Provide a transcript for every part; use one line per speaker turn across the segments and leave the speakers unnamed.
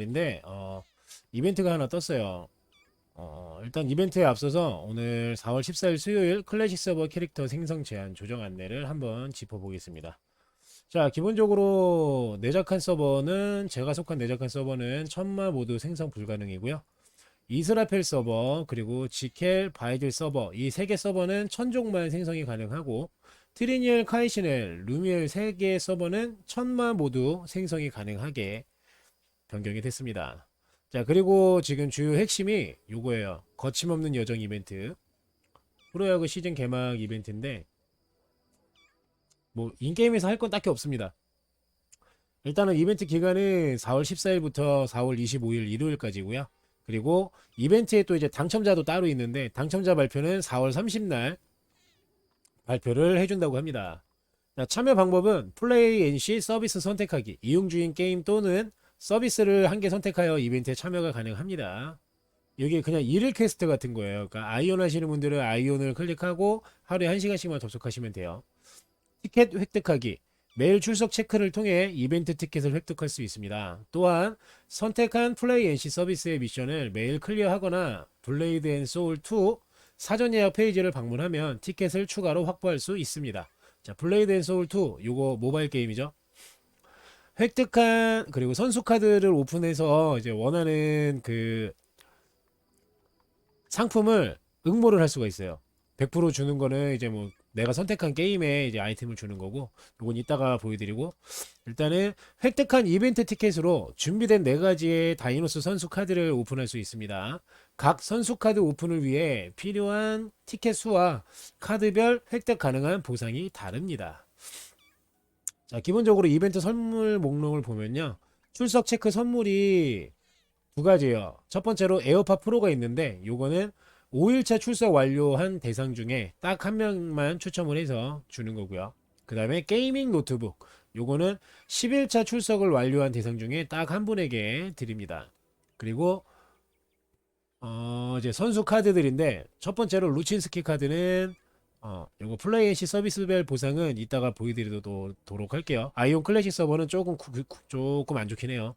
말인데 어, 이벤트가 하나 떴어요. 어, 일단 이벤트에 앞서서 오늘 4월 14일 수요일 클래식 서버 캐릭터 생성 제한 조정 안내를 한번 짚어보겠습니다. 자, 기본적으로 내작한 서버는 제가 속한 내작한 서버는 천마 모두 생성 불가능이고요. 이스라펠 서버 그리고 지켈 바이딜 서버 이 세 개 서버는 천종만 생성이 가능하고 트리니엘 카이시넬 루미엘 세 개 서버는 천마 모두 생성이 가능하게 변경이 됐습니다. 자 그리고 지금 주요 핵심이 요거예요. 거침없는 여정 이벤트 프로야구 시즌 개막 이벤트인데 뭐 인게임에서 할 건 딱히 없습니다. 일단은 이벤트 기간은 4월 14일부터 4월 25일 일요일까지고요. 그리고 이벤트에 또 이제 당첨자도 따로 있는데 당첨자 발표는 4월 30날 발표를 해준다고 합니다. 자, 참여 방법은 플레이 NC 서비스 선택하기, 이용 중인 게임 또는 서비스를 한 개 선택하여 이벤트에 참여가 가능합니다. 이게 그냥 일일 퀘스트 같은 거예요. 그러니까 아이온 하시는 분들은 아이온을 클릭하고 하루에 1시간씩만 접속하시면 돼요. 티켓 획득하기. 매일 출석 체크를 통해 이벤트 티켓을 획득할 수 있습니다. 또한 선택한 플레이 NC 서비스의 미션을 매일 클리어하거나 블레이드 앤 소울 2 사전 예약 페이지를 방문하면 티켓을 추가로 확보할 수 있습니다. 자, 블레이드 앤 소울 2 요거 모바일 게임이죠. 획득한 그리고 선수 카드를 오픈해서 이제 원하는 그 상품을 응모를 할 수가 있어요. 100% 주는 거는 이제 뭐 내가 선택한 게임에 이제 아이템을 주는 거고 이건 이따가 보여드리고 일단은 획득한 이벤트 티켓으로 준비된 네 가지의 다이노스 선수 카드를 오픈할 수 있습니다. 각 선수 카드 오픈을 위해 필요한 티켓 수와 카드별 획득 가능한 보상이 다릅니다. 자, 기본적으로 이벤트 선물 목록을 보면요. 출석 체크 선물이 두 가지예요. 첫 번째로 에어팟 프로가 있는데 요거는 5일차 출석 완료한 대상 중에 딱 한 명만 추첨을 해서 주는 거고요. 그 다음에 게이밍 노트북. 요거는 10일차 출석을 완료한 대상 중에 딱 한 분에게 드립니다. 그리고 어 이제 선수 카드들인데 첫 번째로 루친스키 카드는 어 요거 플레이시 서비스별 보상은 이따가 보여드리도록 할게요. 아이온 클래식 서버는 조금 조금 안 좋긴 해요.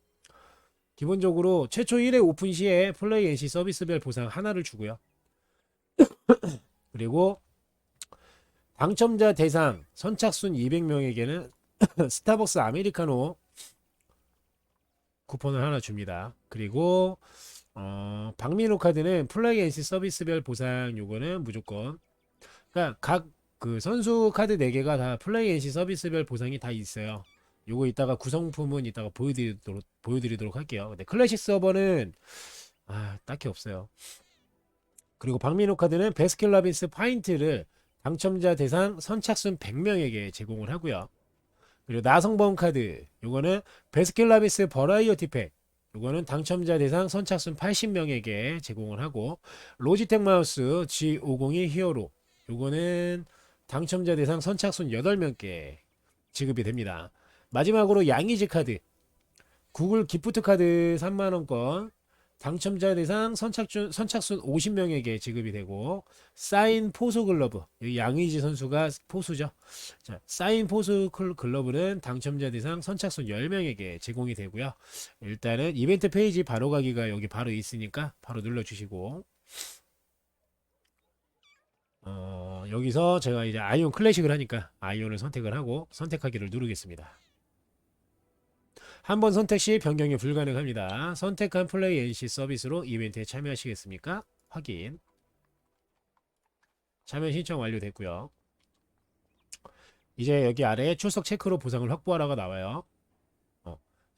기본적으로 최초 1회 오픈 시에 플레이 NC 서비스별 보상 하나를 주고요. 그리고 당첨자 대상 선착순 200명에게는 스타벅스 아메리카노 쿠폰을 하나 줍니다. 그리고 어, 박민호 카드는 플레이 NC 서비스별 보상 요거는 무조건 그러니까 각 그 선수 카드 4개가 다 플레이 NC 서비스별 보상이 다 있어요. 요거 이따가 구성품은 이따가 보여드리도록 보여드리도록 할게요. 근데 클래식 서버는 아 딱히 없어요. 그리고 박민호 카드는 베스킨라빈스 파인트를 당첨자 대상 선착순 100명에게 제공을 하고요. 그리고 나성범 카드 요거는 베스킨라빈스 버라이어티 팩 요거는 당첨자 대상 선착순 80명에게 제공을 하고 로지텍 마우스 G502 히어로 요거는 당첨자 대상 선착순 8명께 지급이 됩니다. 마지막으로 양이지 카드. 구글 기프트 카드 3만원권. 당첨자 대상 선착순, 선착순 50명에게 지급이 되고 사인 포수 글러브. 양의지 선수가 포수죠. 자, 사인 포수 클- 글러브는 당첨자 대상 선착순 10명에게 제공이 되고요. 일단은 이벤트 페이지 바로 가기가 여기 바로 있으니까 바로 눌러주시고 어, 여기서 제가 이제 아이온 클래식을 하니까 아이온을 선택을 하고 선택하기를 누르겠습니다 한번 선택 시 변경이 불가능합니다. 선택한 플레이 NC 서비스로 이벤트에 참여하시겠습니까? 확인. 참여 신청 완료됐고요. 이제 여기 아래에 출석 체크로 보상을 확보하라가 나와요.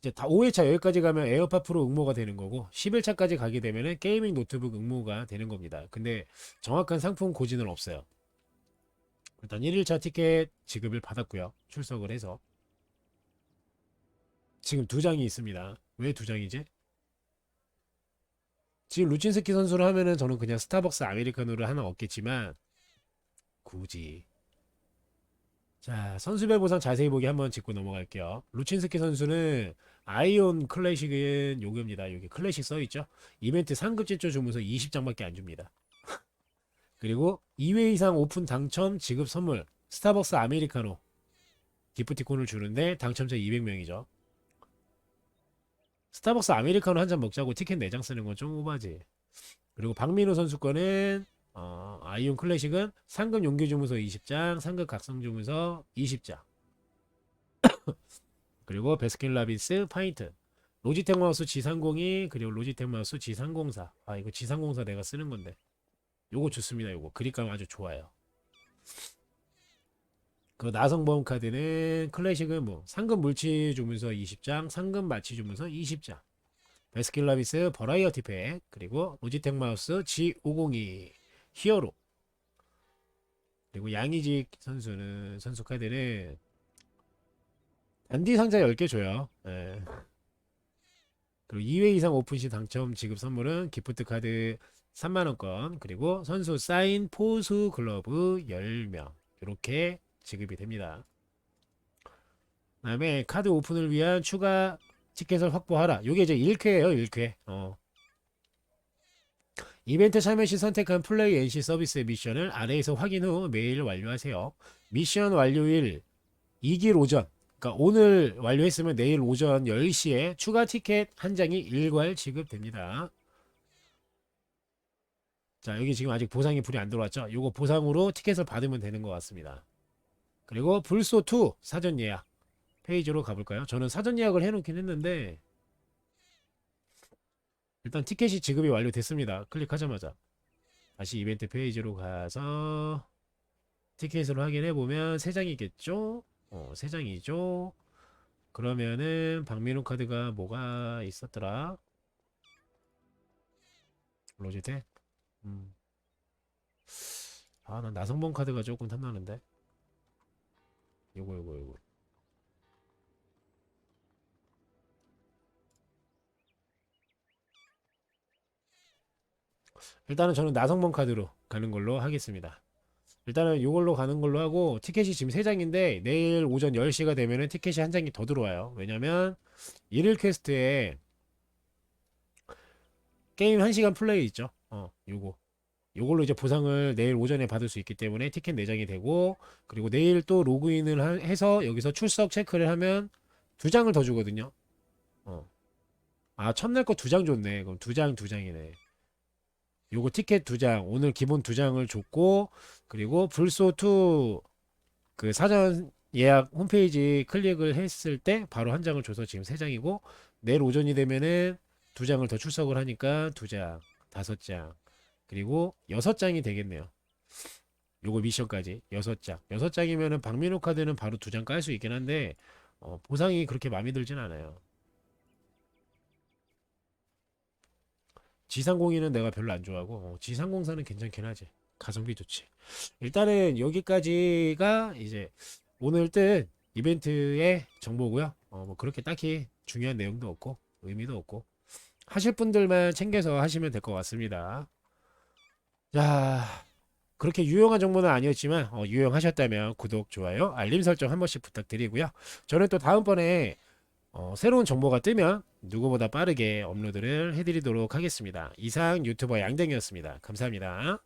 어, 이제 다 5일차 여기까지 가면 에어팟 프로 응모가 되는 거고 10일차까지 가게 되면은 게이밍 노트북 응모가 되는 겁니다. 근데 정확한 상품 고지는 없어요. 일단 1일차 티켓 지급을 받았고요. 출석을 해서 지금 두 장이 있습니다. 왜 두 장이지? 지금 루친스키 선수를 하면은 저는 그냥 스타벅스 아메리카노를 하나 얻겠지만 굳이 자 선수별 보상 자세히 보기 한번 짚고 넘어갈게요. 루친스키 선수는 아이온 클래식은 요겁니다. 여기 클래식 써있죠. 이벤트 상급 제조 주문서 20장밖에 안 줍니다. 그리고 2회 이상 오픈 당첨 지급 선물 스타벅스 아메리카노 기프티콘을 주는데 당첨자 200명이죠. 스타벅스 아메리카노 한 잔 먹자고 티켓 4장 쓰는 건 좀 오바지. 그리고 박민호 선수 거는 어, 아이온 클래식은 상금 용기 주문서 20장, 상급 각성 주문서 20장. 그리고 베스킨 라빈스 파인트. 로지텍 마우스 G302 그리고 로지텍 마우스 G304. 아 이거 G304 내가 쓰는 건데. 요거 좋습니다. 요거 그립감 아주 좋아요. 그 나성범 카드는 클래식은 뭐 상금 물치 주문서 20장, 상금 마치 주문서 20장. 베스킨라빈스 버라이어티 팩 그리고 로지텍 마우스 G502 히어로 그리고 양의직 선수는 선수 카드는 단디 상자 10개 줘요. 예. 그리고 2회 이상 오픈 시 당첨 지급 선물은 기프트 카드 3만원권 그리고 선수 사인 포수 글러브 10명 이렇게 지급이 됩니다. 그 다음에 카드 오픈을 위한 추가 티켓을 확보하라. 요게 이제 1쾌예요 1쾌. 어. 이벤트 참여 시 선택한 플레이 NC 서비스의 미션을 아래에서 확인 후 메일 완료하세요. 미션 완료일 2길 오전 그러니까 오늘 완료했으면 내일 오전 10시에 추가 티켓 한 장이 일괄 지급됩니다. 자, 여기 지금 아직 보상이 불이 안 들어왔죠? 요거 보상으로 티켓을 받으면 되는 것 같습니다. 그리고 불소2 사전 예약 페이지로 가볼까요? 저는 사전 예약을 해놓긴 했는데 일단 티켓이 지급이 완료됐습니다. 클릭하자마자 다시 이벤트 페이지로 가서 티켓을 확인해 보면 세 장이겠죠? 어, 세 장이죠. 그러면은 박민호 카드가 뭐가 있었더라? 로지텍? 음. 아, 난 나성범 카드가 조금 탐나는데. 요거 요거 요거. 일단은 저는 나성범 카드로 가는 걸로 하겠습니다. 일단은 이걸로 가는 걸로 하고 티켓이 지금 3장인데 내일 오전 10시가 되면은 티켓이 한 장이 더 들어와요. 왜냐면 일일 퀘스트에 게임 1시간 플레이 있죠. 어, 요거. 요걸로 이제 보상을 내일 오전에 받을 수 있기 때문에 티켓 4장이 되고 그리고 내일 또 로그인을 하- 해서 여기서 출석 체크를 하면 두 장을 더 주거든요. 어. 아, 첫날 거 두 장 줬네. 그럼 두 장, 두 장이네. 요거 티켓 두 장, 오늘 기본 두 장을 줬고, 그리고 불소 2 그 사전 예약 홈페이지 클릭을 했을 때 바로 한 장을 줘서 지금 세 장이고, 내일 오전이 되면은 두 장을 더 출석을 하니까 두 장, 다섯 장, 그리고 여섯 장이 되겠네요. 요거 미션까지 여섯 장. 여섯 장이면은 박민호 카드는 바로 두 장 깔 수 있긴 한데, 어, 보상이 그렇게 마음에 들진 않아요. 지상공인은 내가 별로 안 좋아하고 어, 지상공사는 괜찮긴 하지. 가성비 좋지. 일단은 여기까지가 이제 오늘 뜬 이벤트의 정보고요. 어, 뭐 그렇게 딱히 중요한 내용도 없고 의미도 없고 하실 분들만 챙겨서 하시면 될 것 같습니다. 자 그렇게 유용한 정보는 아니었지만 어, 유용하셨다면 구독 좋아요 알림 설정 한 번씩 부탁드리고요. 저는 또 다음번에 어, 새로운 정보가 뜨면 누구보다 빠르게 업로드를 해드리도록 하겠습니다. 이상 유튜버 양댕이었습니다. 감사합니다.